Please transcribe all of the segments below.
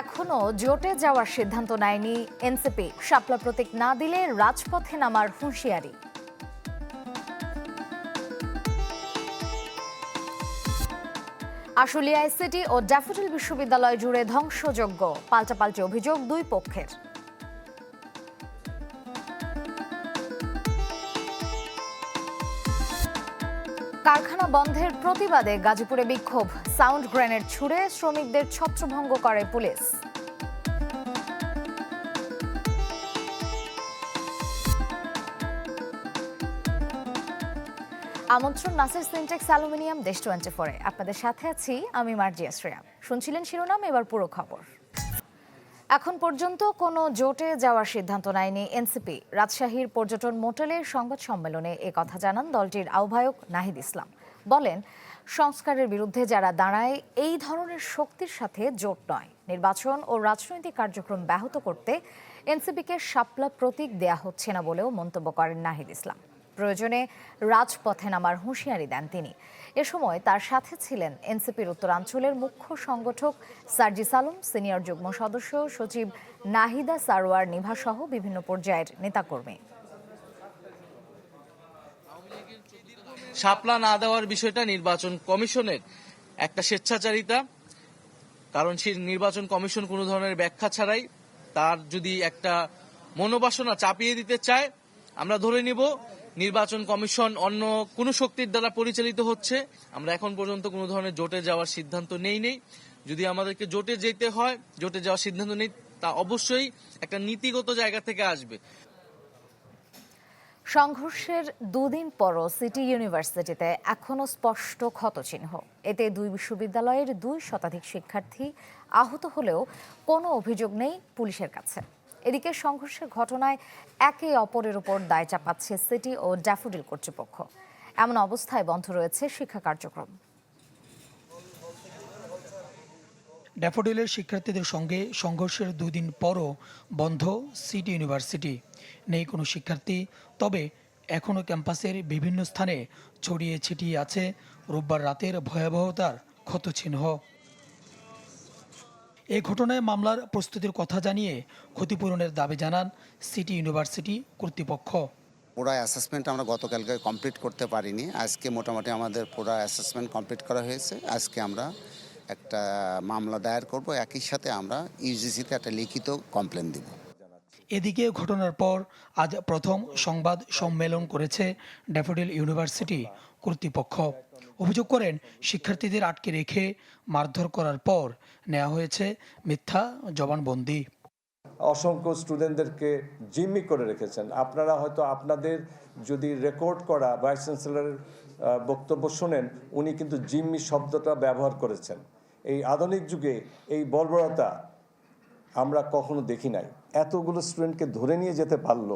এখনও জোটে যাওয়ার সিদ্ধান্ত নেয়নি এনসিপি। শাপলা প্রতীক না দিলে রাজপথে নামার হুঁশিয়ারি। আশুলিয়ায় সিটি ও ড্যাফোডিল বিশ্ববিদ্যালয় জুড়ে ধ্বংসযজ্ঞ, পাল্টাপাল্টি অভিযোগ দুই পক্ষের। কারখানা বন্ধের প্রতিবাদে গাজীপুরে বিক্ষোভ। সাউন্ড গ্রেনেড ছুড়ে শ্রমিকদের ছত্রভঙ্গ করে পুলিশ। আমন্ত্রণ, Nasir Sintex aluminium, Desh twenty ফোরে আপনাদের সাথে আছি আমি মার্জিয়া শ্রেয়া। শুনছিলেন শিরোনাম, এবার পুরো খবর। এখন পর্যন্ত কোনো জোটে যাওয়ার সিদ্ধান্ত নেয়নি এনসিপি। রাজশাহীর পর্যটন মোটেলের সংবাদ সম্মেলনে কথা জানান দলটির আহ্বায়ক নাহিদ ইসলাম। বলেন, সংস্কারের বিরুদ্ধে যারা দাঁড়ায়, এই ধরনের শক্তির সাথে জোট নয়। নির্বাচন ও রাজনৈতিক কার্যক্রম ব্যাহত করতে এনসিপিকে শাপলা প্রতীক দেয়া হচ্ছে না বলেও মন্তব্য করেন নাহিদ ইসলাম। প্রয়োজনে রাজপথে নামার হুঁশিয়ারি দেন তিনি। এ সময় তার সাথে ছিলেন এনসিপির উত্তরাঞ্চলের মুখ্য সংগঠক সার্জিস আলম সিনিয়র যুগ্ম সদস্য সচিব নাহিদা সারোয়ার নিভা সহ বিভিন্ন পর্যায়ের নেতাকর্মী। শাপলা না দেওয়ার বিষয়টা নির্বাচন কমিশনের একটা স্বেচ্ছাচারিতা, কারণ সেই নির্বাচন কমিশন কোনো ধরনের ব্যাখ্যা ছাড়াই তার যদি একটা মনোবাসনা চাপিয়ে দিতে চায়, আমরা ধরে নিব নির্বাচন কমিশন অন্য কোনো শক্তির দ্বারা পরিচালিত হচ্ছে, আমরা এখন পর্যন্ত কোনো ধরনের জোটে যাওয়ার সিদ্ধান্ত নেই নেই। যদি আমাদেরকে জোটে যেতে হয়, জোটে যাওয়ার সিদ্ধান্ত নেই, তা অবশ্যই একটা নীতিগত জায়গা থেকে আসবে। সংঘর্ষের দুদিন পরও সিটি ইউনিভার্সিটিতে এখনও স্পষ্ট ক্ষতচিহ্ন। এতে দুই বিশ্ববিদ্যালয়ের দুই শতাধিক শিক্ষার্থী আহত হলেও কোনো অভিযোগ নেই পুলিশের কাছে। এদিকে সংঘর্ষের ঘটনায় একে অপরের উপর দায় চাপাচ্ছে সিটি ও ড্যাফোডিল কর্তৃপক্ষ। এমন অবস্থায় বন্ধ রয়েছে শিক্ষা কার্যক্রম। ড্যাফোডিলের শিক্ষার্থীদের সঙ্গে সংঘর্ষের দুদিন পরও বন্ধ সিটি ইউনিভার্সিটি। নেই কোনো শিক্ষার্থী, তবে এখনও ক্যাম্পাসের বিভিন্ন স্থানে ছড়িয়ে ছিটিয়ে আছে রোববার রাতের ভয়াবহতার ক্ষতচিহ্ন। এই ঘটনায় মামলার প্রস্তুতির কথা জানিয়ে ক্ষতিপূরণের দাবি জানান সিটি ইউনিভার্সিটি কর্তৃপক্ষ। পুরো অ্যাসেসমেন্ট আমরা গতকালকে কমপ্লিট করতে পারিনি। আজকে মোটামুটি আমাদের পুরো অ্যাসেসমেন্ট কমপ্লিট করা হয়েছে। আজকে আমরা একটা মামলা দায়ের করব। একই সাথে আমরা ইউজিসিতে একটা লিখিত কমপ্লেন দিব। এদিকে ঘটনার পর আজ প্রথম সংবাদ সম্মেলন করেছে ড্যাফোডিল ইউনিভার্সিটি কর্তৃপক্ষ। অভিযোগ করেন, শিক্ষার্থীদের আটকে রেখে মারধর করার পর নেওয়া হয়েছে মিথ্যা জবানবন্দি। অসংখ্য স্টুডেন্টদেরকে জিম্মি করে রেখেছেন। আপনারা হয়তো আপনাদের যদি রেকর্ড করা ভাইস চ্যান্সেলরের বক্তব্য শোনেন, উনি কিন্তু জিম্মি শব্দটা ব্যবহার করেছেন। এই আধুনিক যুগে এই বর্বরতা আমরা কখনো দেখি নাই। এতগুলো স্টুডেন্টকে ধরে নিয়ে যেতে পারল,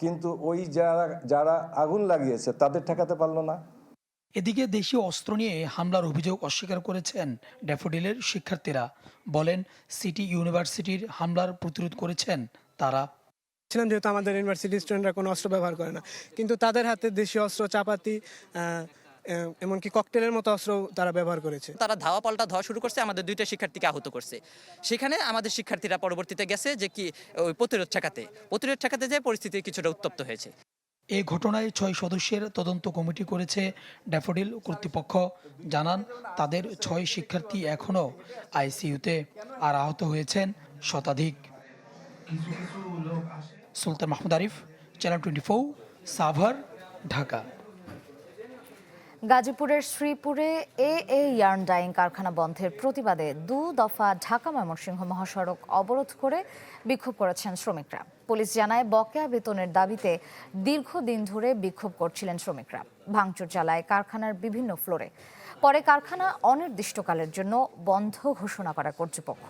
কিন্তু ওই যারা যারা আগুন লাগিয়েছে তাদের ঠেকাতে পারল না। এদিকে দেশীয় অস্ত্র নিয়ে হামলার অভিযোগ অস্বীকার করেছেন ড্যাফোডিলের শিক্ষার্থীরা। বলেন সিটি ইউনিভার্সিটির হামলার প্রতিরোধ করেছেন তারা। ছিলাম যেহেতু আমাদের ইউনিভার্সিটির স্টুডেন্টরা কোনো অস্ত্র ব্যবহার করে না। কিন্তু তাদের হাতে দেশীয় অস্ত্র চাপাতি এমনকি ককটেলের মতো অস্ত্র তারা ব্যবহার করেছে। তারা ধাওয়া পাল্টা ধাওয়া শুরু করছে আমাদের দুইটা শিক্ষার্থীকে আহত করছে। সেখানে আমাদের শিক্ষার্থীরা পরবর্তীতে গেছে যে কি ওই প্রতিরোধ ঠেকাতে। প্রতিরোধ ঠেকাতে যে পরিস্থিতি কিছুটা উত্তপ্ত হয়েছে। এই ঘটনায় ছয় সদস্যের তদন্ত কমিটি করেছে ড্যাফোডিল কর্তৃপক্ষ। জানান, তাদের ছয় শিক্ষার্থী এখনও আইসিইউতে আর আহত হয়েছেন শতাধিক। Sultan Mahmud Arif, channel twenty four, Savar, Dhaka. গাজীপুরের শ্রীপুরে এ এ ইয়ার্ন ডাইং কারখানা বন্ধের প্রতিবাদে দু দফা ঢাকা ময়মনসিংহ মহাসড়ক অবরোধ করে বিক্ষোভ করেছেন শ্রমিকরা। পুলিশ জানায়, বকেয়া বেতনের দাবিতে দীর্ঘদিন ধরে বিক্ষোভ করছিলেন শ্রমিকরা। ভাঙচুর চালায় কারখানার বিভিন্ন ফ্লোরে। পরে কারখানা অনির্দিষ্টকালের জন্য বন্ধ ঘোষণা করা কর্তৃপক্ষ।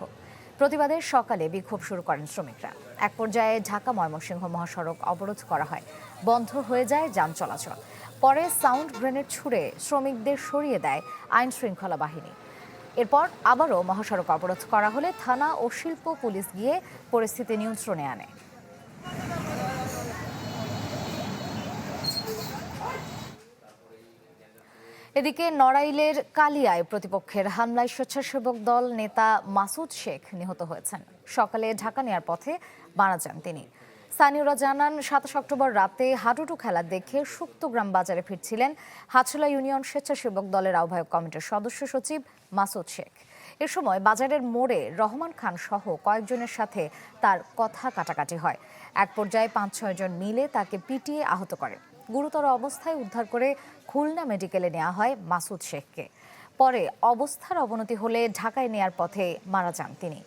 প্রতিবাদের সকালে বিক্ষোভ শুরু করেন শ্রমিকরা। এক পর্যায়ে ঢাকা ময়মনসিংহ মহাসড়ক অবরোধ করা হয়। বন্ধ হয়ে যায় যান চলাচল। পরে সাউন্ড গ্রেনেড ছুড়ে শ্রমিকদের সরিয়ে দেয় আইন শৃঙ্খলা বাহিনী। এরপর আবারও মহাসড়ক অবরোধ করা হলে থানা ও শিল্প পুলিশ গিয়ে পরিস্থিতি নিয়ন্ত্রণে আনে। এদিকে নড়াইলের কালিয়ায় প্রতিপক্ষের হামলায় স্বেচ্ছাসেবক দল নেতা মাসুদ শেখ নিহত হয়েছেন। সকালে ঢাকা নেয়ার পথে মারা যান তিনি। স্থানীয়রা জানান, সাতাশ অক্টোবর রাতে হাডুডু খেলা দেখে সুক্তগ্রাম বাজারে ফিরছিলেন হাছলা ইউনিয়ন স্বেচ্ছাসেবক দলের আহ্বায়ক কমিটির সদস্য সচিব মাসুদ শেখ। এ সময় বাজারের মোড়ে রহমান খান সহ কয়েকজনের সাথে তার কথা কাটাকাটি হয়। এক পর্যায়ে পাঁচ, ছয় জন মিলে তাকে পিটিয়ে আহত করে। গুরুতর অবস্থায় উদ্ধার করে খুলনা মেডিকেলে নেওয়া হয় মাসুদ শেখকে। পরে অবস্থার অবনতি হলে ঢাকায় নেয়ার পথে মারা যান তিনি।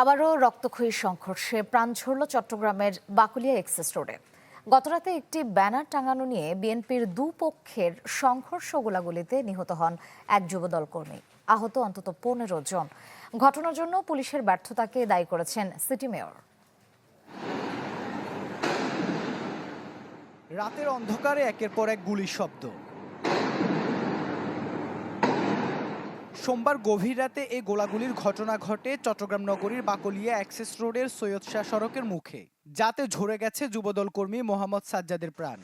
আবারও রক্তক্ষয়ী সংঘর্ষে প্রাণ ঝরল চট্টগ্রামের বাকুলিয়া এক্সেস রোডে। গতরাতে একটি ব্যানার টাঙানো নিয়ে বিএনপির দুপক্ষের সংঘর্ষ গোলাগুলিতে নিহত হন এক যুবদল কর্মী। আহত অন্তত পনেরো জন। ঘটনার জন্য পুলিশের ব্যর্থতাকে দায়ী করেছেন সিটি মেয়র। রাতের অন্ধকারে একের পর এক গুলির শব্দ। সোমবার গভীর রাতে এই গোলাগুলির ঘটনা ঘটে চট্টগ্রাম নগরীর বাকলিয়া অ্যাক্সেস রোডের সৈয়দ শাহ সড়কের মুখে। যাতে ঝরে গেছে যুবদল কর্মী মোহাম্মদ সাজ্জাদের প্রাণ।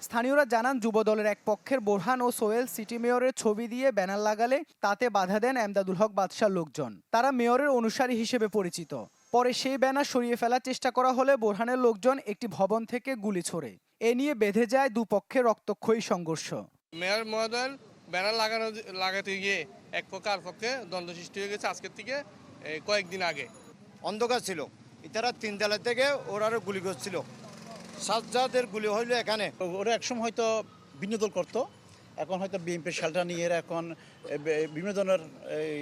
স্থানীয়রা জানান, যুবদলের এক পক্ষের বোরহান ও সোয়েল সিটি মেয়রের ছবি দিয়ে ব্যানার লাগালে তাতে বাধা দেন এমদাদুল হক বাদশার লোকজন। তারা মেয়রের অনুসারী হিসেবে পরিচিত। পরে সেই ব্যানার সরিয়ে ফেলার চেষ্টা করা হলে বোরহানের লোকজন একটি ভবন থেকে গুলি ছোড়ে। এ নিয়ে বেঁধে যায় দুপক্ষের রক্তক্ষয়ী সংঘর্ষ। মেয়র মহোদয়ের ব্যানার লাগানো লাগাতে গিয়ে এক আর পক্ষে দ্বন্দ্ব সৃষ্টি হয়ে গেছে আজকের থেকে কয়েকদিন আগে। অন্ধকার ছিল। ইতারা তিন তলা থেকে ওরা আরও গুলি করছিল। সাজ্জাদের গুলি হইল এখানে। ওরা একসময় হয়তো ভিন্ন দল করতো। এখন হয়তো বিএনপির শালটা নিয়ে এরা এখন বিভিন্ন ধরনের এই,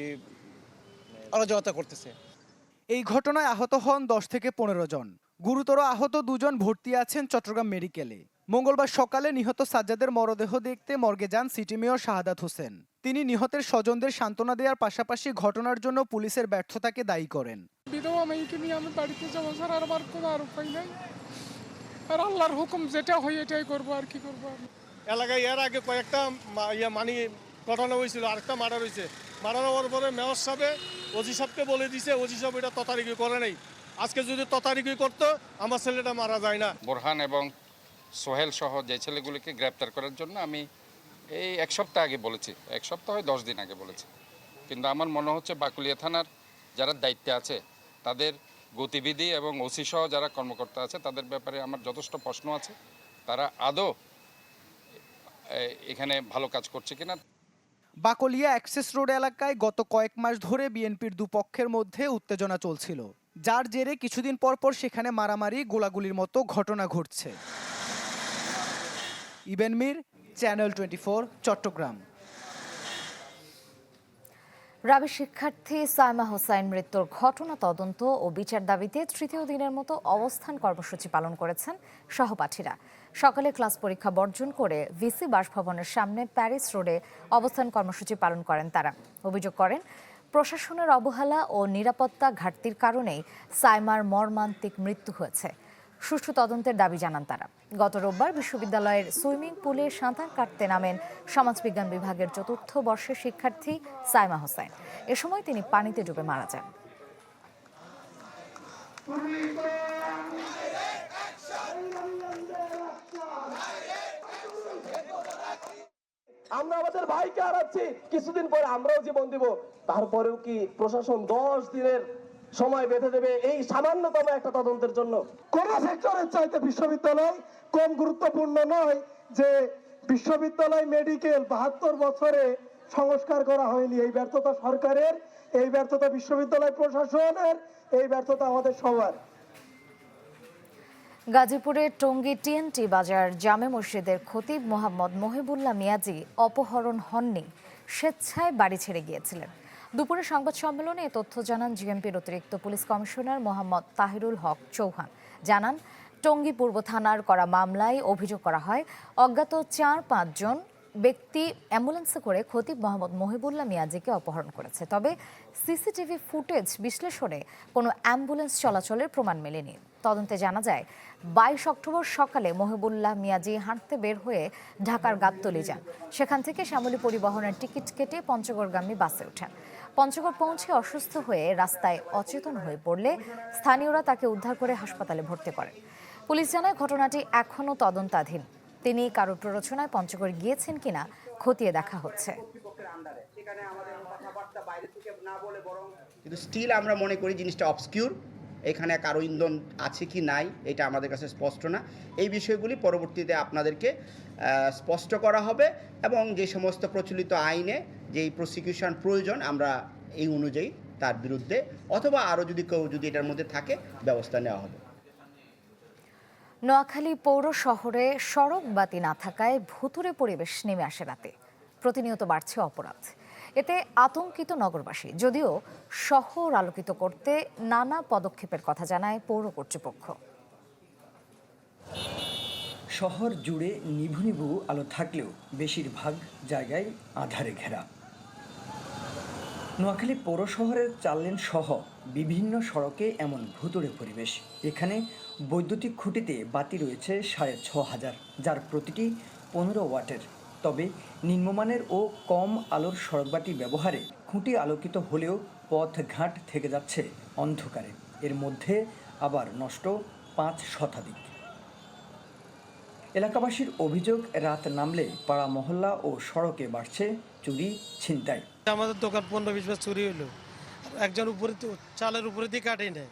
অরাজকতা করতেছে। এই ঘটনায় আহত হন দশ থেকে পনেরো জন। গুরুতর আহত দুজন ভর্তি আছেন চট্টগ্রাম মেডিকেলে। মঙ্গলবার সকালে নিহত সাজ্জাদের মরদেহ দেখতে মর্গে যান সিটি মেয়র শাহাদাত হোসেন। তিনি নিহতের স্বজনদের সান্ত্বনা দেওয়ার পাশাপাশি ঘটনার জন্য পুলিশের ব্যর্থতাকে দায়ী করেন। বিধবা মেয়েকে নিয়ে আমি বাড়িতে যাব স্যার আর আমার কোনো আর উপায় নাই। আর আল্লাহর হুকুম যেটা হয় এটাই করব আর কি করব এলাকায় এর আগে কয়েকটা ইয়া মানি ঘটনা হয়েছিল আরেকটা মার্ডার হয়েছে। মার্ডার হওয়ার পরে মেয়র সাহেবে ওজি সাহেবকে বলে দিছে ওজি সাহেব এটা ততারিকি করে নাই। আজকে যদি ততারিকি করতো আমার ছেলেটা মারা যায় না। বোরহান এবং সোহেল সহ যে ছেলেগুলিকে গ্রেপ্তার করার জন্য আমি এই এক সপ্তাহ আগে বলেছি, এক সপ্তাহ দশ দিন আগে বলেছি। কিন্তু আমার মনে হচ্ছে বাকুলিয়া থানার যারা দায়িত্বে আছে, তাদের গতিবিধি এবং ওসি সহ যারা কর্মকর্তা আছে, তাদের ব্যাপারে আমার যথেষ্ট প্রশ্ন আছে। তারা আদৌ এখানে ভালো কাজ করছে কিনা? বাকলিয়া অ্যাক্সেস রোড এলাকায় গত কয়েক মাস ধরে বিএনপির দুপক্ষের মধ্যে উত্তেজনা চলছিল। যার জেরে কিছুদিন পর পর সেখানে মারামারি, গোলাগুলির মতো ঘটনা ঘটছে। Eben Mir channel twenty four Chattogram. Rabi শিক্ষার্থী সাইমা হোসাইন মৃত্যুর ঘটনা, তদন্ত ও বিচার দাবিতে তৃতীয় দিনের মতো অবস্থান কর্মসূচি পালন করেছেন সহপাঠীরা। সকালে ক্লাস পরীক্ষা বর্জন করে ভিসি বাসভবনের সামনে প্যারিস রোডে অবস্থান কর্মসূচি পালন করেন তারা। অভিযোগ করেন, প্রশাসনের অবহেলা ও নিরাপত্তা ঘাটতির কারণেই সাইমার মর্মান্তিক মৃত্যু হয়েছে। সুষ্ঠু তদন্তের দাবি জানান তারা। গত রোববার বিশ্ববিদ্যালয়ের সুইমিং পুলে সাঁতার কাটতে নামেন সমাজবিজ্ঞান বিভাগের চতুর্থ বর্ষের শিক্ষার্থী সাইমা হোসেন। এ সময় তিনি পানিতে ডুবে মারা যান। আমরা আমাদের ভাইকে হারাচ্ছি। কিছুদিন পরে আমরাও জীবন দিব। তারপরেও কি প্রশাসন দশ দিনের সময় বেঁধে দেবে এই সামান্যতম একটা তদন্তের জন্য। কোন সেক্টরের চাইতে বিশ্ববিদ্যালয় কম গুরুত্বপূর্ণ নয় যে বিশ্ববিদ্যালয় মেডিকেল বাহাত্তর বছরে সংস্কার করা হয়নি। এই ব্যর্থতা সরকারের এই ব্যর্থতা বিশ্ববিদ্যালয় প্রশাসনের এই ব্যর্থতা আমাদের সবার। গাজীপুরের টঙ্গী টিএনটি বাজার জামে মসজিদের খতিব মোহাম্মদ মহিবুল্লাহ মিয়াজি অপহরণ হননি স্বেচ্ছায় বাড়ি ছেড়ে গিয়েছিলেন। দুপুরে সংবাদ সম্মেলনে এ তথ্য জানান জিএমপির অতিরিক্ত পুলিশ কমিশনার মোহাম্মদ তাহিরুল হক চৌহান। জানান, টঙ্গী পূর্ব থানার করা মামলায় অভিযোগ করা হয়, অজ্ঞাত চার পাঁচজন ব্যক্তি অ্যাম্বুলেন্সে করে খতিব মোহাম্মদ মহিবুল্লাহ মিয়াজিকে অপহরণ করেছে। তবে সিসিটিভি ফুটেজ বিশ্লেষণে কোনো অ্যাম্বুলেন্স চলাচলের প্রমাণ মেলেনি। তদন্তে জানা যায়, বাইশ অক্টোবর সকালে মহিবুল্লাহ মিয়াজি হাঁটতে বের হয়ে ঢাকার গাবতলি যান। সেখান থেকে শ্যামলী পরিবহনের টিকিট কেটে পঞ্চগড়গামী বাসে ওঠেন। পঞ্চগড় পৌঁছে অসুস্থ হয়ে রাস্তায় অচেতন হয়ে পড়লে স্থানীয়রা তাকে উদ্ধার করে হাসপাতালে ভর্তি করেন। পুলিশ জানায় ঘটনাটি এখনও তদন্তাধীন। তিনি কারও প্ররোচনায় পঞ্চগড় গিয়েছেন কিনা খতিয়ে দেখা হচ্ছে। কিন্তু স্টিল আমরা মনে করি জিনিসটা অবসকিউর এখানে কারও ইন্ধন আছে কি নাই, এটা আমাদের কাছে স্পষ্ট না। এই বিষয়গুলি পরবর্তীতে আপনাদেরকে স্পষ্ট করা হবে এবং যে সমস্ত প্রচলিত আইনে যেই প্রসিকিউশন প্রয়োজন, আমরা এই অনুযায়ী তার বিরুদ্ধে, অথবা আরও যদি কেউ যদি এটার মধ্যে থাকে, ব্যবস্থা নেওয়া হবে। নোয়াখালী পৌর শহরে সড়ক বাতি না থাকায় ভুতুরে পরিবেশ নেমে আসে রাতে। প্রতিনিয়ত বাড়ছে অপরাধ। এতে আতঙ্কিত নগরবাসী, যদিও শহর আলোকিত করতে নানা পদক্ষেপের কথা জানায় পৌর কর্তৃপক্ষ। শহর জুড়ে নিভু নিভু আলো থাকলেও বেশিরভাগ জায়গায় আধারে ঘেরা। নোয়াখালী পৌর শহরের চার লেন সহ বিভিন্ন সড়কে এমন ভুতুড়ে পরিবেশ। এখানে বৈদ্যুতিক খুঁটিতে বাতি রয়েছে সাড়ে ছ হাজার, যার প্রতিটি পনেরো ওয়াটের। তবে নিম্নমানের ও কম আলোর সড়কবাতি ব্যবহারে খুঁটি আলোকিত হলেও পথ ঘাট থেকে যাচ্ছে অন্ধকারে। এর মধ্যে আবার নষ্ট পাঁচ শতাধিক। এলাকাবাসীর অভিযোগ রাত নামলে পাড়া মহল্লা ও সড়কে বাড়ছে চুরি ছিনতাই। আমাদের দোকান পনেরো বিশ বার চুরি হইল। একজন উপরে তো- চালের উপরে দিয়ে কাটেই নেয়।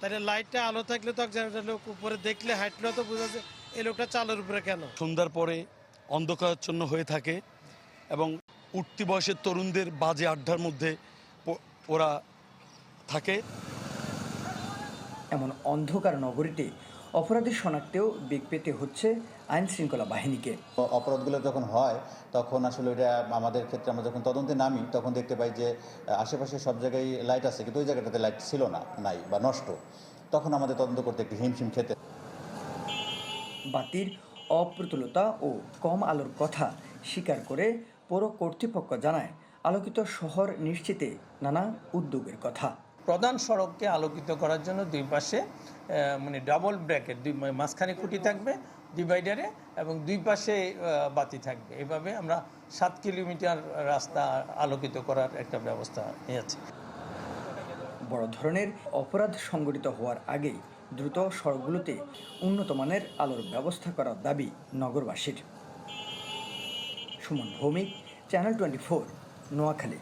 তাহলে লাইটটা আলো থাকলে তো একজন লোক উপরে দেখলে হাঁটলে তো বোঝা যায় এই লোকটা চালের উপরে কেন? সন্ধ্যার পরে অন্ধকারাচ্ছন্ন হয়ে থাকে এবং উঠতি বয়সের তরুণদের বাজে আড্ডার মধ্যে ওরা থাকে। এমন অন্ধকার নগরীতে অপরাধী শনাক্তেও বেগ পেতে হচ্ছে আইন শৃঙ্খলা বাহিনীকে অপরাধগুলো যখন হয় তখন আসলে এটা আমাদের ক্ষেত্রে আমরা যখন তদন্তে নামি তখন দেখতে পাই যে আশেপাশে সব জায়গায় লাইট আছে কিন্তু ওই জায়গাটাতে লাইট ছিল না নাই বা নষ্ট। তখন আমাদের তদন্ত করতে একটু হিমশিম খেতে। বাতির অপ্রতুলতা ও কম আলোর কথা স্বীকার করে পৌর কর্তৃপক্ষ জানায় আলোকিত শহর নিশ্চিতে নানা উদ্যোগের কথা। প্রধান সড়ককে আলোকিত করার জন্য দুই পাশে মানে ডাবল ব্র্যাকেট দুই মাঝখানে খুঁটি থাকবে ডিভাইডারে এবং দুই পাশে বাতি থাকবে। এভাবে আমরা সাত কিলোমিটার রাস্তা আলোকিত করার একটা ব্যবস্থা নিয়েছি। বড় ধরনের অপরাধ সংগঠিত হওয়ার আগেই দ্রুত সড়কগুলোতে উন্নত মানের আলোর ব্যবস্থা করার দাবি নগরবাসীর। Suman Bhowmik channel twenty four Noakhali.